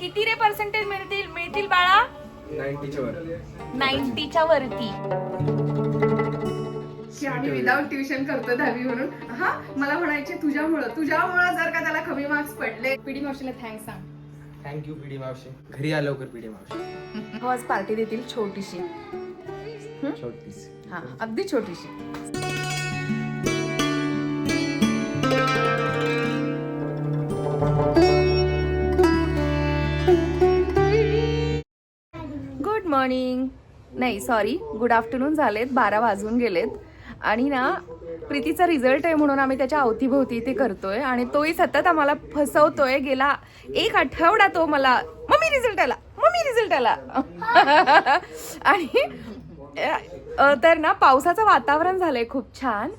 किती रे पर्सेंटेज मिळतील मिळतील बाळा? नाईन्टीच्या वर. नाईन्टीच्या वरती. की आम्ही विदाऊट ट्युशन करतो दहावी म्हणून. हा मला म्हणायचे तुझ्यामुळं तुझ्यामुळं जर का त्याला कमी मार्क्स पडले. पीडी मावशीला थँक्स सांग. थँक्यू पीडी मावशी. घरी या लवकर पीडी मावशी. हो आज पार्टी देतील छोटीशी. छोटीच हा अगदी छोटीशी. नाही सॉरी गुड आफ्टरनून झालेत बारा वाजून गेलेत. आणि ना प्रीतीचा रिझल्ट आहे म्हणून आम्ही त्याच्या अवतीभोवती ते करतोय. आणि तोही सतत आम्हाला फसवतोय. गेला एक आठवडा तो मला मम्मी रिझल्ट आला. मम्मी रिझल्ट आला. आणि तर ना पावसाचं वातावरण झालंय खूप छान.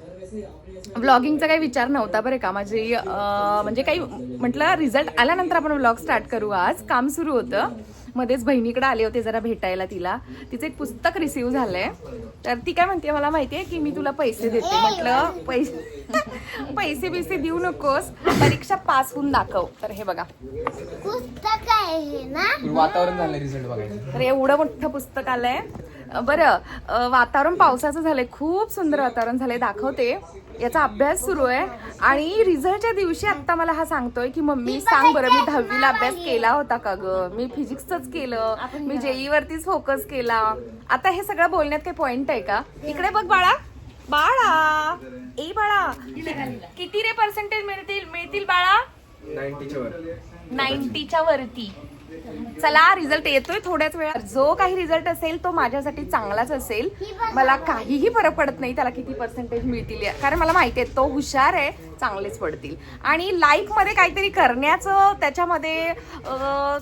व्लॉगिंगचा काही विचार नव्हता बरं का. माझी म्हणजे काही म्हटलं रिझल्ट आल्यानंतर आपण व्लॉग स्टार्ट करू आज. काम सुरू होतं. मध्येच बहिणीकडे आले होते जरा भेटायला तिला. तिचं एक पुस्तक रिसीव झालंय. तर ती काय म्हणते मला माहितीये की मी तुला पैसे देते. म्हटलं पैसे पैसे बिसे देऊ नकोस. परीक्षा पास होऊन दाखव. तर हे बघा. पुस्तक आहे हे ना? वातावरण झालं रिझल्ट बघायचं. तर एवढं मोठं पुस्तक आलंय. बरं वातावरण पावसाचं झालंय. खूप सुंदर वातावरण झालंय. दाखवते. याचा अभ्यास सुरू आहे. आणि रिझल्टच्या दिवशी आता मला हा सांगतोय की मम्मी सांग बरं मी दहावीला अभ्यास केला होता का ग? मी फिजिक्सच केलं. मी जेई वरतीच फोकस केला. आता हे सगळं बोलण्यात काही पॉइंट आहे का? इकडे बघ बाळा. बाळा. ए बाळा. किती रे पर्सेंटेज मिळतील मिळतील बाळा? नाईन्टीच्या वरती. चला रिझल्ट येतोय थोड्याच वेळात. जो काही रिझल्ट असेल तो माझ्यासाठी चांगलाच असेल. मला काहीही फरक पडत नाही त्याला किती पर्सेंटेज मिळतील कारण मला माहिती आहे तो हुशार आहे चांगलेच पडतील. आणि लाईफमध्ये काहीतरी करण्याचं त्याच्यामध्ये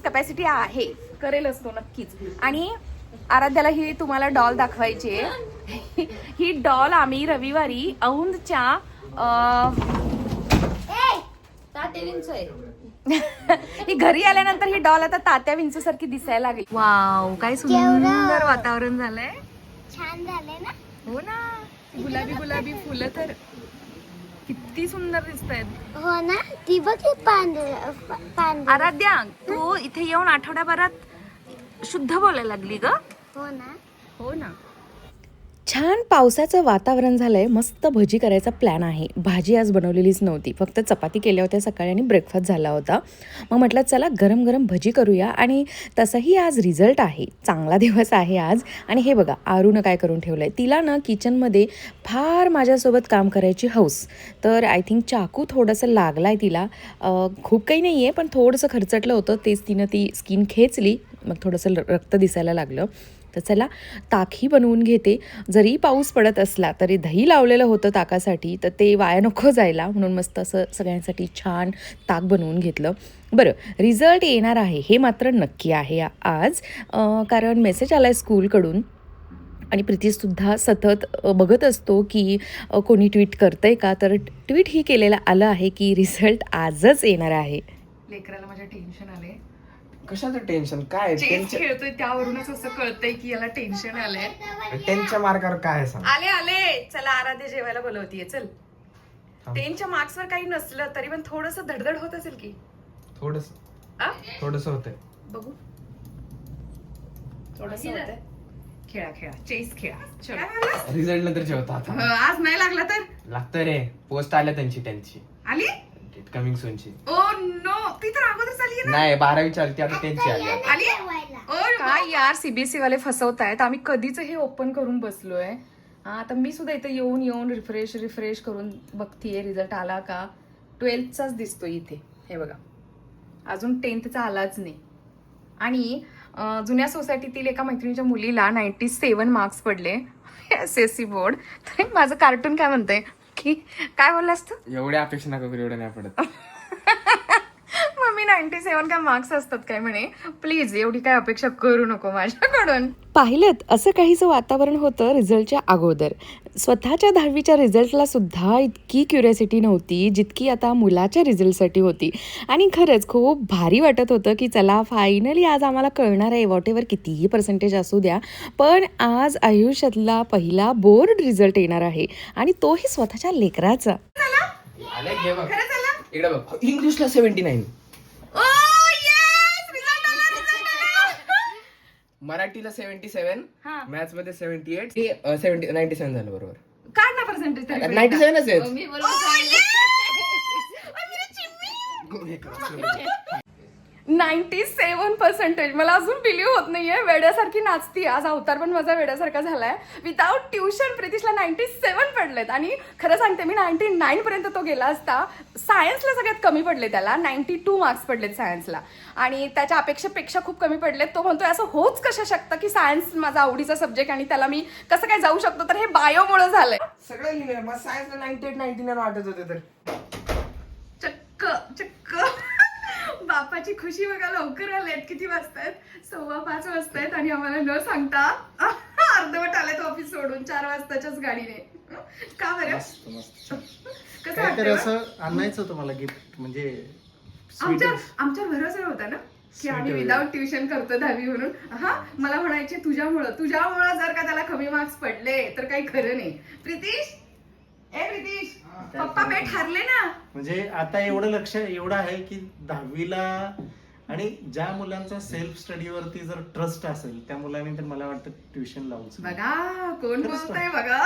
कपॅसिटी आहे. करेलच तो नक्कीच. आणि आराध्याला ही तुम्हाला डॉल दाखवायची आहे. ही डॉल आम्ही रविवारी औंधच्या ही घरी आल्यानंतर ही डॉल आता तात्या विंचू सारखी दिसायला लागली. वाव काय सुंदर वातावरण झालंय. छान झाले ना? हो ना. गुलाबी गुलाबी फुलं तर किती सुंदर दिसत आहेत हो ना? ती बघ आराध्या तू इथे येऊन आठवड्याभरात शुद्ध बोलायला लागली ग. हो ना? हो ना. छान पावसाचं वातावरण झालंय. मस्त भजी करायचा प्लॅन आहे. भाजी आज बनवलेलीच नव्हती. फक्त चपाती केल्या होत्या सकाळी आणि ब्रेकफास्ट झाला होता. मग म्हटलं चला गरम गरम भजी करूया. आणि तसंही आज रिझल्ट आहे. चांगला दिवस आहे आज. आणि हे बघा आरूनं काय करून ठेवलं आहे तिला ना किचनमध्ये फार माझ्यासोबत काम करायची हौस. तर आय थिंक चाकू थोडंसं लागला आहे तिला खूप काही नाही आहे पण थोडंसं खर्चटलं होतं. तेच तिनं ती स्किन खेचली. मग थोडंसं र- रक्त दिसायला लागलं. तर चला ताकही बनवून घेते. जरी पाऊस पडत असला तरी दही लावलेलं होतं ताकासाठी तर ते वाया नको जायला. म्हणून मस्त असं सगळ्यांसाठी छान ताक बनवून घेतलं. बरं रिझल्ट येणार आहे हे मात्र नक्की आहे आज. कारण मेसेज आला आहे स्कूलकडून. आणि प्रीतीसुद्धा सतत बघत असतो की कोणी ट्विट आहे का? तर ट्विट ही केलेलं आलं आहे की रिझल्ट आजच येणार आहे. लेकराला माझ्या टेन्शन आले कशाचं टेन्शन काय चेस त्यांच्या खेळतोय त्यावरूनच असं कळतंय की याला टेन्शन आलंय. त्यांच्या मार्गावर काय आहे सांग? आले आले. चला आराध्य जेवायला बोलवतीये. चल. थांब. टेनच्या मार्क्सवर काही नसलं तरी पण थोडस धडधड होत असेल की. थोडस. आ? थोडस होतंय. बघू. थोडस होतंय. खेळा खेळा. चेस खेळा. चलो. रिझल्ट नंतर जेवता आता. आज नाही लागला तर? लागतं रे. पोस्ट आल्या त्यांची त्यांची. आली? कमिंग सूनची ओ नो ती तर अगोदर आहे नाही बारावीची आली ती आता त्यांची आली काय यार सीबीएसई वाले फसवतायत. आम्ही कधीच हे ओपन करून बसलोय. हा, आता मी सुद्धा इथे येऊन येऊन रिफ्रेश रिफ्रेश करून बघतीये रिझल्ट आला का? ट्वेल्थचाच दिसतो इथे. हे बघा. अजून टेन्थचा आलाच नाही. आणि अं, जुन्या सोसायटीतील एका मैत्रिणीच्या मुलीला नाईन्टी सेवन मार्क्स पडले. एस एस सी बोर्ड तर माझं कार्टून काय म्हणतंय? की काय बोललास तू? एवढ्या अपेक्षा नका करू एवढं नाही पडत. नाईन्टी सेवन काय मार्क्स असतात काय म्हणे? प्लीज एवढी काय अपेक्षा करू नको माझ्याकडून. पाहिलं असं काहीसं वातावरण होतं रिझल्टच्या अगोदर. स्वतःच्या दहावीच्या रिझल्टला सुद्धा इतकी क्युरियोसिटी नव्हती जितकी आता मुलाच्या रिझल्टसाठी होती. आणि खरंच खूप भारी वाटत होतं की चला फायनली आज आम्हाला कळणार आहे वॉट एव्हर कितीही पर्सेंटेज असू द्या पण आज आयुष्यातला पहिला बोर्ड रिझल्ट येणार आहे. आणि तोही स्वतःच्या लेकराचा. आले घे बघ. इकडे बघ. इंग्लिशला सेव्हन्टी नाईन ओ येस मराठीला सेव्हन्टी सेव्हन हा. मॅथ्समध्ये seventy eight seventy ninety seven झालं बरोबर. काढ ना पर्सेंटेज नाईन्टी सेव्हनच आहेत. मी बरोबर सांगितलं. नाईन्टी सेवन पर्सेंटेज मला अजून बिलीव्ह होत नाहीये. वेड्यासारखी नाचती आज अवतार पण माझा वेड्यासारखा झालाय. विदाऊट ट्युशन प्रितिशला नाईन्टी सेवन पडलेत. आणि खरं सांगते मी नाईन्टी नाईन पर्यंत तो गेला असता सायन्सला सगळ्यात कमी पडले त्याला. नाईन्टी टू मार्क्स पडलेत सायन्सला आणि त्याच्या अपेक्षेपेक्षा खूप कमी पडलेत. तो म्हणतोय असं होच कसं शकतं की सायन्स माझा आवडीचा सब्जेक्ट आणि त्याला मी कसं काय जाऊ शकतो? तर हे बायोमुळे झालंय. सगळं लिहिलं मग सायन्सला नाईन्टी एट नाईन्टी नाईन वाटत होते तर. चक्क चक्क. बापाची खुशी बघा लवकर आलेत. किती वाजतायत? सव्वा पाच वाजतायत आणि आम्हाला न सांगता अर्धवट आलेत ऑफिस सोडून चार वाजताच्याच गाडीने. का बरं? कसं वाटतं असं आणायचं तुम्हाला गिफ्ट म्हणजे आमच्या. आमच्या भरोसा होता ना? की आम्ही विदाऊट ट्युशन करतो दहावी म्हणून. हा मला म्हणायचे तुझ्यामुळं तुझ्यामुळं जर का त्याला कमी मार्क्स पडले तर काही खरं नाही. प्रितीश? ए प्रितीश? पप्पा बेट हारले ना? म्हणजे आता एवढं लक्ष एवढं आहे की दहावीला आणि ज्या मुलांचा सेल्फ स्टडीवरती जर ट्रस्ट असेल त्या मुलांनी तर मला वाटतं ट्युशन लावूच बघा कोण बोलतंय बघा.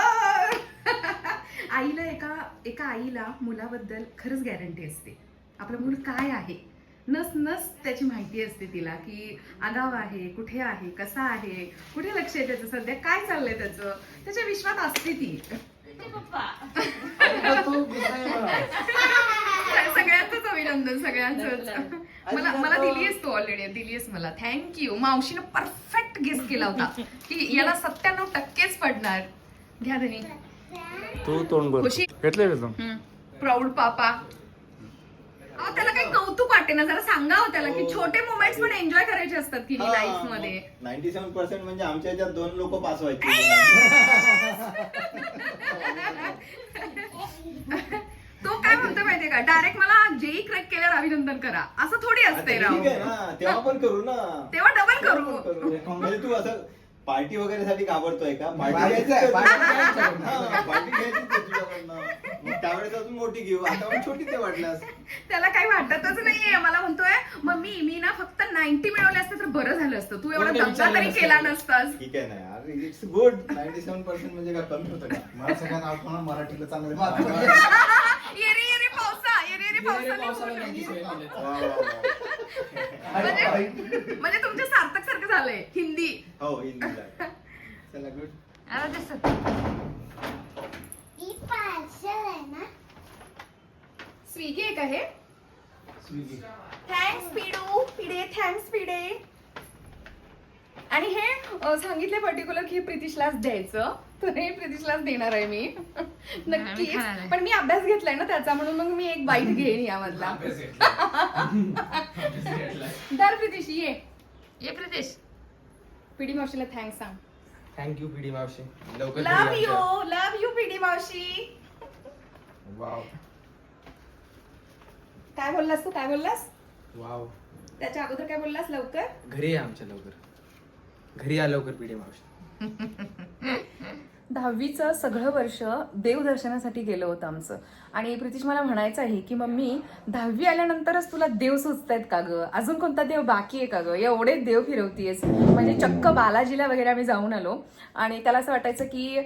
आईला एका एका आईला मुलाबद्दल खरंच गॅरंटी असते. आपलं मूल काय आहे? नस नस त्याची माहिती असते तिला की आगाव आहे कुठे आहे कसा आहे कुठे लक्ष आहे त्याचं? सध्या काय चाललंय त्याचं? त्याच्या विश्वात असते ती. सगळ्यांचंच अभिनंदन सगळ्यांचंच. मला मला दिलीयस तू ऑलरेडी दिलीयस मला. थँक्यू मावशीनं परफेक्ट गेस केला होता. की याला सत्त्याण्णव टक्केच पडणार. घ्या धनी. तू तोंड खुशी? तू. प्राऊड पापा. त्याला काही कौतुक वाटे ना जरा सांगा हो त्याला की छोटे मोमेंट्स पण एन्जॉय करायचे असतात की लाईफमध्ये. नाईन्टी सेव्हन पर्सेंट म्हणजे आमच्या याच्यात दोन लोक पास व्हायचे. तो काय म्हणतो माहितीये का? डायरेक्ट मला जेई क्रॅक केल्यावर अभिनंदन करा. असं थोडी राव आहे ना तेव्हा पण करू ना. तेव्हा डबल करू. म्हणजे तू असं पार्टी वगैरे साठी घाबरतोय का? पार्टी घ्यायची आहे, तर- पार्टी घ्यायची आहे. हा, पार्टी घ्यायची तर तुझ्याकडनं. मग त्यावेळेस अजून मोठी घेऊ. आता पण छोटी ते वाटल्यास त्याला काही वाटतच नाहीये. मला म्हणतोय मम्मी मी ना फक्त नाईन्टी मिळवले असते तर बरं झालं असतं. तू एवढा कोणी दमदा विचारलं तरी नसतं. केला नसतास. ठीक आहे ना यार. It's good ninety seven percent म्हणजे काय कमी होतं का? मला सगळ्यात आवडणार मराठीला चांगले ये रे ये रे पावसा. ये रे ये रे पावसा नाही पावसाला बोलू. 97 आले. वा, वा, वा. म्हणजे म्हणजे तुमच्या सारखं झालंय? हिंदी. हो हिंदीला चला गुड आता दिसत. ही पार्सल आहे ना स्विगी आहे का हे? थँक्स पिडू पिडे थँक्स पिडे आणि हे सांगितले पर्टिक्युलर की प्रितिशलाच द्यायचं. तर हे प्रितिशलाच देणार आहे मी. नक्कीच. पण मी अभ्यास घेतलाय ना त्याचा म्हणून मग मी एक बाईट घेईन यामधला. दर प्रितिश ये. ये प्रितिश पिडी मावशीला थँक्स सांग. थँक्यू पीडी मावशी. लवकर लव घरी यू आमच्या. लव यू पिडी मावशी. वाव काय बोललास तू? काय बोललास? वाव त्याच्या अगोदर काय बोललास? लवकर? घरी या आमच्या लवकर. घरी या लवकर पीडी मावशी. दहावीचं सगळं वर्ष देवदर्शनासाठी गेलं होतं आमचं. आणि प्रितीश मला म्हणायचं आहे की मम्मी दहावी आल्यानंतरच तुला देव सुचतायत का ग? अजून कोणता देव बाकी आहे का ग? एवढे देव फिरवतीयस. म्हणजे चक्क बालाजीला वगैरे आम्ही जाऊन आलो. आणि त्याला असं वाटायचं की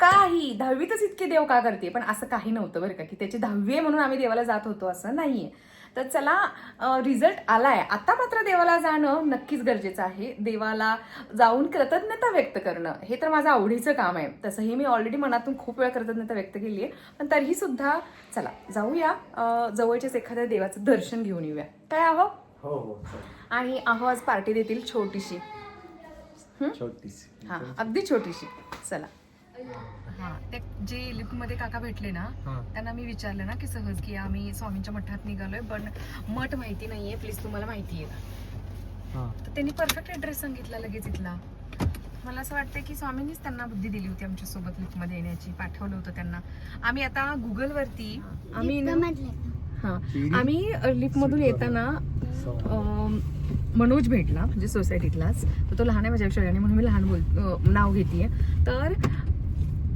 काही दहावीतच इतके देव का करते? पण असं काही नव्हतं बरं का की त्याची दहावी आहे म्हणून आम्ही देवाला जात होतो असं नाहीये. तर चला रिझल्ट आलाय. आता मात्र देवाला जाणं नक्कीच गरजेचं आहे. देवाला जाऊन कृतज्ञता व्यक्त करणं हे तर माझं आवडीचं काम आहे. तसंही मी ऑलरेडी मनातून खूप वेळा कृतज्ञता व्यक्त केली आहे पण तरीही सुद्धा चला जाऊया. जवळच्याच एखाद्या देवाचं दर्शन घेऊन येऊया. काय आहो? हो हो चालेल. आणि आहो आज पार्टी देतील छोटीशी. छोटीशी. हा अगदी छोटीशी. चला. हा ते जे लिफ्टमध्ये काका भेटले ना हा. त्यांना मी विचारलं ना की सहज की आम्ही स्वामींच्या मठात निघालोय पण मठ माहिती नाहीये प्लीज तुम्हाला माहिती आहे. का हा. तर त्यांनी परफेक्ट ऍड्रेस सांगितला लगेच इथला. मला असं वाटतं की स्वामींनीच त्यांना बुद्धी दिली होती आमच्यासोबत लिफ्टमध्ये येण्याची पाठवलं होतं त्यांना. आम्ही आता गुगलवरती आम्ही ना हा आम्ही लिफ्टमधून येताना अं, मनोज भेटला म्हणजे सोसायटीतलाच तर तो लहान आहे माझ्यापेक्षा आणि म्हणून मी लहान बोल अं, नाव घेते तर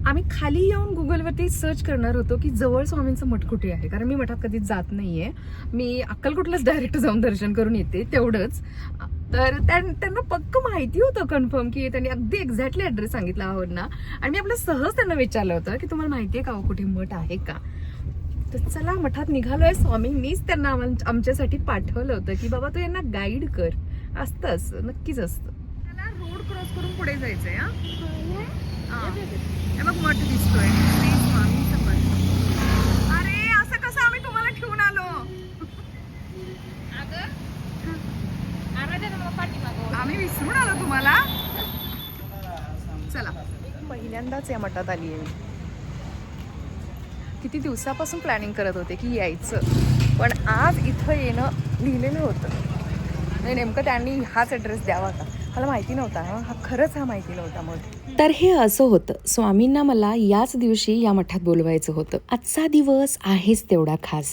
आम्ही खाली येऊन गुगलवरती सर्च करणार होतो की जवळ स्वामींचं मठ कुठे आहे? कारण मी मठात कधीच जात नाहीये. मी अक्कलकोटलाच डायरेक्ट जाऊन दर्शन करून येते तेवढंच. तर त्यां- त्यांना पक्क माहिती होतं कन्फर्म की त्यांनी अगदी एक्झॅक्टली ऍड्रेस सांगितला आहोत ना आणि मी आपलं सहज त्यांना विचारलं होतं की तुम्हाला माहिती आहे का हो कुठे मठ आहे का? तर चला मठात निघालोय स्वामींनीच त्यांना आमच्यासाठी पाठवलं होतं की बाबा तू यांना गाईड कर. असतं असं नक्कीच असतं. त्याला रोड क्रॉस करून पुढे जायचंय हा? हा. बघ मठ दिसतोय. श्री स्वामी समर्थ अरे असं कसं आम्ही तुम्हाला ठेवून आलो? आम्ही विसरून आलो तुम्हाला. चला. पहिल्यांदाच या मठात आली आहे मी. किती दिवसापासून प्लॅनिंग करत होते की यायचं. पण आज इथं येणं लिहिलेलं होतं. नाही नेमकं त्यांनी हाच ॲड्रेस द्यावा का मला माहिती नव्हता हा. हा खरंच हा माहिती नव्हता मग. तर हे असं होतं. स्वामींना मला याच दिवशी या मठात बोलवायचं होतं. आजचा दिवस आहेच तेवढा खास.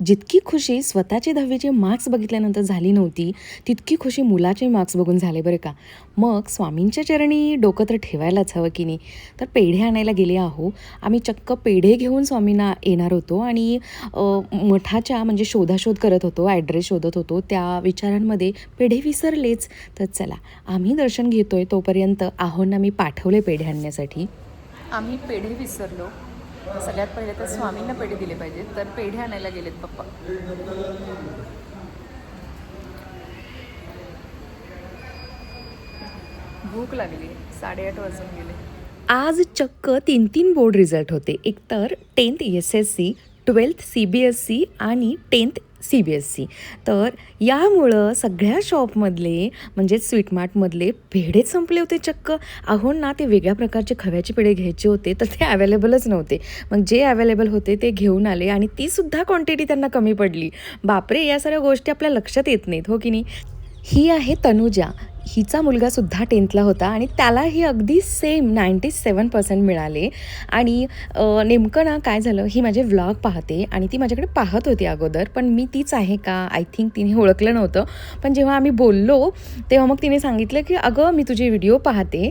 जितकी खुशी स्वतःचे दहावीचे मार्क्स बघितल्यानंतर झाली नव्हती तितकी खुशी मुलाचे मार्क्स बघून झाले बरं का. मग स्वामींच्या चरणी डोकं तर ठेवायलाच हवं की नाही. तर पेढे आणायला गेले आहो. आम्ही चक्क पेढे घेऊन स्वामींना येणार होतो आणि मठाच्या म्हणजे शोधाशोध करत होतो ॲड्रेस शोधत होतो. त्या विचारांमध्ये पेढे विसरलेच. तर चला आम्ही दर्शन घेतोय तोपर्यंत आहोंना मी पाठवले पेढे आणण्यासाठी. आम्ही पेढे विसरलो. सगळ्यात पहिले तर स्वामींना पेढे दिले पाहिजेत तर पेढे आणायला गेलेत पप्पा. भूक लागली साडेआठ वाजून गेले. आज चक्क तीन तीन बोर्ड रिझल्ट होते. एक तर tenth S S C twelfth C B S C आणि tenth C B S C तर यामुळं सगळ्या शॉपमधले म्हणजे स्वीटमार्टमधले पेढेच संपले होते चक्क. अहो ना ते वेगळ्या प्रकारचे खव्याचे पेढे घ्यायचे होते तर ते अवेलेबलच नव्हते. मग जे अवेलेबल होते ते घेऊन आले आणि तीसुद्धा क्वांटिटी त्यांना कमी पडली. बापरे या सगळ्या गोष्टी आपल्या लक्षात येत नाहीत हो की नाही? ही आहे तनुजा. हिचा मुलगा सुद्धा टेन्थला होता आणि त्यालाही अगदी सेम नाईंटी सेवन पर्सेंट मिळाले. आणि नेमकं ना काय झालं ही माझे व्लॉग पाहते आणि ती माझ्याकडे पाहत होती अगोदर पण मी तीच आहे का? आय थिंक तिने ओळखलं नव्हतं. पण जेव्हा आम्ही बोललो तेव्हा मग तिने सांगितलं की अगं मी तुझे व्हिडिओ पाहते.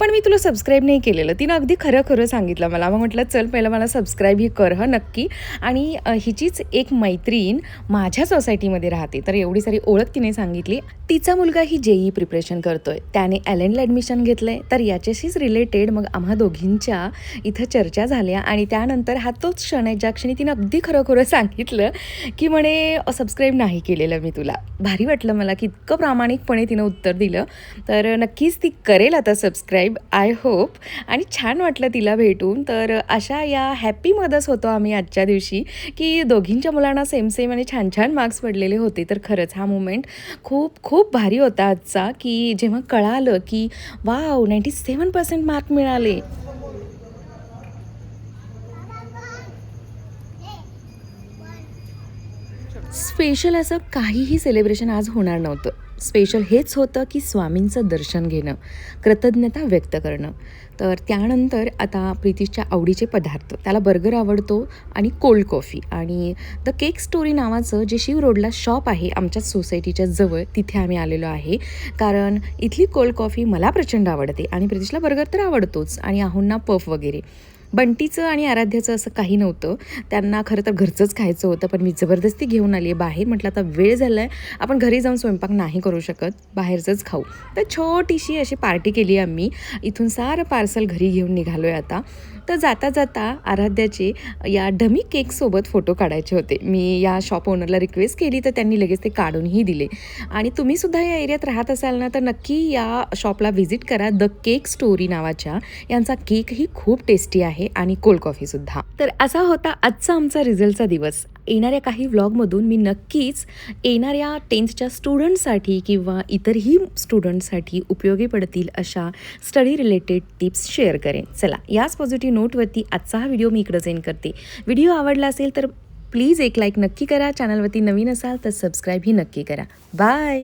पण मी तुला सबस्क्राईब नाही केलेलं. तिनं अगदी खरं खरं सांगितलं मला. मग म्हटलं चल पहिलं मला सबस्क्राईब ही कर हं नक्की. आणि हिचीच एक मैत्रीण माझ्या सोसायटीमध्ये राहते. तर एवढी सारी ओळख तिने सांगितली. तिचा मुलगा ही जेई प्रिपरेशन आहे त्याने ॲलेनला ॲडमिशन घेतलं आहे तर याच्याशीच रिलेटेड मग आम्हा दोघींच्या इथं चर्चा झाल्या आणि त्यानंतर हा तोच क्षण आहे ज्या क्षणी तिनं अगदी खरं खरं सांगितलं की म्हणे सबस्क्राईब नाही केलेलं मी तुला. भारी वाटलं मला की इतकं प्रामाणिकपणे तिनं उत्तर दिलं. तर नक्कीच ती करेल आता सबस्क्राईब आय होप आणि छान वाटलं तिला भेटून. तर अशा या हॅपी मदर्स होतो आम्ही आजच्या दिवशी की दोघींच्या मुलांना सेम सेम आणि छान छान मार्क्स पडलेले होते. तर खरंच हा मुमेंट खूप खूप भारी होता आजचा. की जेव्हा कळालं की wow ninety seven percent mark मिळाले. स्पेशल असं काहीही सेलिब्रेशन आज होणार नव्हतं. स्पेशल हेच होतं की स्वामींचं दर्शन घेणं कृतज्ञता व्यक्त करणं. तर त्यानंतर आता प्रितीशच्या आवडीचे पदार्थ त्याला बर्गर आवडतो आणि कोल्ड कॉफी आणि द केक स्टोरी नावाचं जे शिव रोडला शॉप आहे आमच्याच सोसायटीच्या जवळ तिथे आम्ही आलेलो आहे. कारण इथली कोल्ड कॉफी मला प्रचंड आवडते आणि प्रितीशला बर्गर तर आवडतोच आणि आहोंना पफ वगैरे. बंटीचं आणि आराध्याचं असं काही नव्हतं. त्यांना खरं तर घरचंच खायचं होतं पण मी जबरदस्ती घेऊन आली आहे बाहेर. म्हटलं आता वेळ झाला आहे आपण घरी जाऊन स्वयंपाक नाही करू शकत बाहेरचंच खाऊ. तर छोटीशी अशी पार्टी केली आम्ही. इथून सारं पार्सल घरी घेऊन निघालो आहे आता. तर जाता जाता आराध्याचे या डमी केकसोबत फोटो काढायचे होते. मी या शॉप ओनरला रिक्वेस्ट केली तर त्यांनी लगेच ते काढूनही दिले. आणि तुम्हीसुद्धा या एरियात राहत असाल ना तर नक्की या शॉपला व्हिजिट करा. द केक स्टोरी नावाच्या यांचा केकही खूप टेस्टी आहे. आणि कोल्ड कॉफीसुद्धा तर असा होता आजचा आमचा रिझल्टचा दिवस. येणाऱ्या काही व्लॉगमधून मी नक्कीच येणाऱ्या टेन्थच्या स्टुडंटसाठी किंवा इतरही स्टुडंटसाठी उपयोगी पडतील अशा स्टडी रिलेटेड टिप्स शेअर करेन. चला याच पॉझिटिव्ह नोटवरती आजचा हा व्हिडिओ मी इकडं सेंड करते. व्हिडिओ आवडला असेल तर प्लीज एक लाईक नक्की करा. चॅनलवरती नवीन असाल तर सबस्क्राईबही नक्की करा. बाय